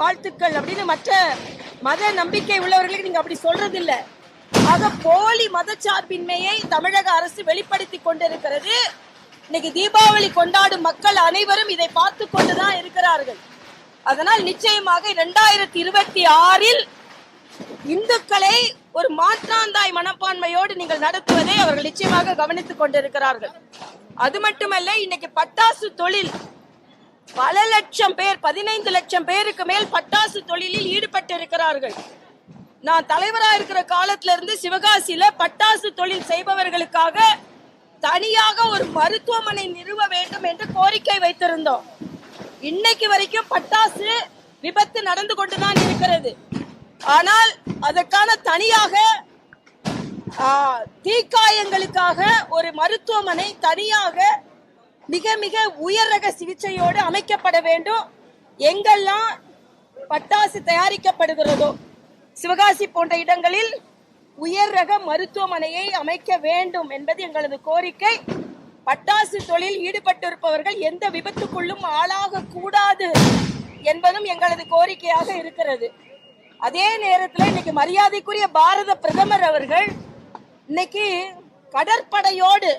வாழ்த்துக்கள் அப்படின்னு மற்ற மத நம்பிக்கை உள்ளவர்களுக்கு நீங்க அப்படி சொல்றது இல்ல ஆக போலி மதச்சார்பின்மையை தமிழக அரசு வெளிப்படுத்தி கொண்டிருக்கிறது. இன்னைக்கு தீபாவளி கொண்டாடும் மக்கள் அனைவரும் இதை பார்த்து கொண்டுதான் இருக்கிறார்கள். அதனால் நிச்சயமாக இரண்டாயிரத்தி இருபத்தி ஆறில் இந்துக்களை ஒரு மாற்றாந்தாய் மனப்பான்மையோடு நீங்கள் நடத்துவதை அவர்கள் நிச்சயமாக கவனித்துக் கொண்டிருக்கிறார்கள். அது மட்டுமல்ல இன்னைக்கு பட்டாசு தொழில் பல லட்சம் பேர் பதினைந்து லட்சம் பேருக்கு மேல் பட்டாசு தொழிலில் ஈடுபட்டு இருக்கிறார்கள் நான் தலைவரா இருக்கிற காலத்துல இருந்து சிவகாசியில பட்டாசு தொழில் செய்பவர்களுக்காக தனியாக ஒரு மருத்துவமனை நிறுவ வேண்டும் என்று கோரிக்கை வைத்திருந்தோம். இன்னைக்கு வரைக்கும் பட்டாசு விபத்து நடந்து கொண்டுதான் இருக்கிறது. ஆனால் அதற்கான தனியாக தீக்காயங்களுக்காக ஒரு மருத்துவமனை தனியாக மிக மிக உயர் ரக சிகிச்சையோடு அமைக்கப்பட வேண்டும். எங்கெல்லாம் பட்டாசு தயாரிக்கப்படுகிறதோ சிவகாசி போன்ற இடங்களில் உயர் ரக மருத்துவமனையை அமைக்க வேண்டும் என்பது எங்களது கோரிக்கை. பட்டாசு தொழில் ஈடுபட்டிருப்பவர்கள் எந்த விபத்துக்குள்ளும் ஆளாக கூடாது என்பதும் எங்களது கோரிக்கையாக இருக்கிறது. அதே நேரத்தில் இன்னைக்கு மரியாதைக்குரிய பாரத பிரதமர் அவர்கள் இன்னைக்கு கடற்படையோடு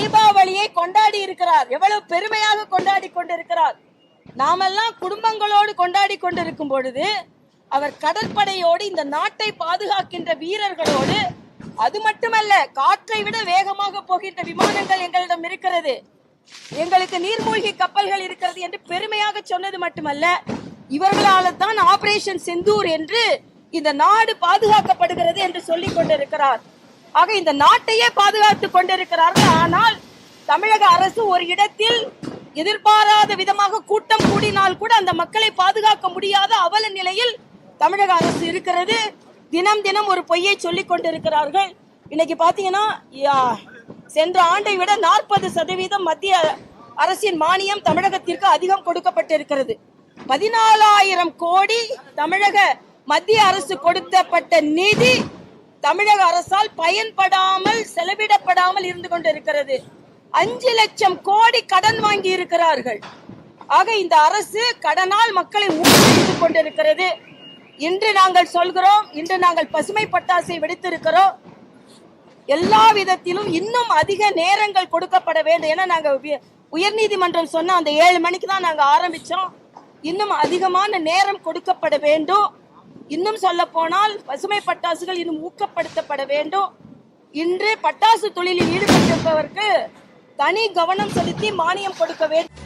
தீபாவளியை கொண்டாடி இருக்கிறார். எவ்வளவு பெருமையாக கொண்டாடி கொண்டிருக்கிறார். நாமெல்லாம் குடும்பங்களோடு கொண்டாடி கொண்டிருக்கும் பொழுது அவர் கடற்படையோடு இந்த நாட்டை பாதுகாக்கின்ற வீரர்களோடு அது மட்டுமல்ல காற்றை விட வேகமாக போகின்ற விமானங்கள் எங்களிடம் இருக்கிறது. எங்களுக்கு நீர்மூழ்கி கப்பல்கள் இருக்கிறது என்று பெருமையாக சொன்னது மட்டுமல்ல இவர்களால தான் ஆபரேஷன் செந்தூர் என்று இந்த நாடு பாதுகாக்கப்படுகிறது என்று சொல்லிக் கொண்டிருக்கிறார். ஆக இந்த நாட்டையே பாதுகாத்துக் கொண்டிருக்கிறார்கள். ஆனால் தமிழக அரசு ஒரு இடத்தில் எதிர்பாராத விதமாக கூட்டம் கூடினால் கூட அந்த மக்களை பாதுகாக்க முடியாத அவல நிலையில் தமிழக அரசு இருக்கிறது. தினம் தினம் ஒரு பொய்யை சொல்லிக் கொண்டிருக்கிறார்கள். இன்னைக்கு பாத்தீங்கன்னா சென்ற ஆண்டை விட நாற்பது சதவீதம் மத்திய அரசின் மானியம் தமிழகத்திற்கு அதிகம் கொடுக்கப்பட்டிருக்கிறது. பதினாலாயிரம் கோடி தமிழக மத்திய அரசு கொடுத்தப்பட்ட நிதி தமிழக அரசால் பயன்படாமல் செலவிடப்படாமல் இருந்து கொண்டிருக்கிறது. அஞ்சு லட்சம் கோடி கடன் வாங்கி இருக்கிறார்கள். ஆக இந்த அரசு கடனால் மக்களை ஊக்குவித்துக் கொண்டிருக்கிறது. இன்று நாங்கள் சொல்கிறோம் இன்று நாங்கள் பசுமை பட்டாசை வெடித்திருக்கிறோம். எல்லா விதத்திலும் இன்னும் அதிக நேரங்கள் கொடுக்கப்பட வேண்டும். ஏன்னா நாங்கள் உயர் உயர்நீதிமன்றம் சொன்ன அந்த ஏழு மணிக்கு தான் நாங்கள் ஆரம்பிச்சோம். இன்னும் அதிகமான நேரம் கொடுக்கப்பட வேண்டும். இன்னும் சொல்ல போனால் பசுமை பட்டாசுகள் இன்னும் ஊக்கப்படுத்தப்பட வேண்டும். இன்று பட்டாசு தொழிலில் ஈடுபட்டிருப்பவருக்கு தனி கவனம் செலுத்தி மானியம் கொடுக்க வேண்டும்.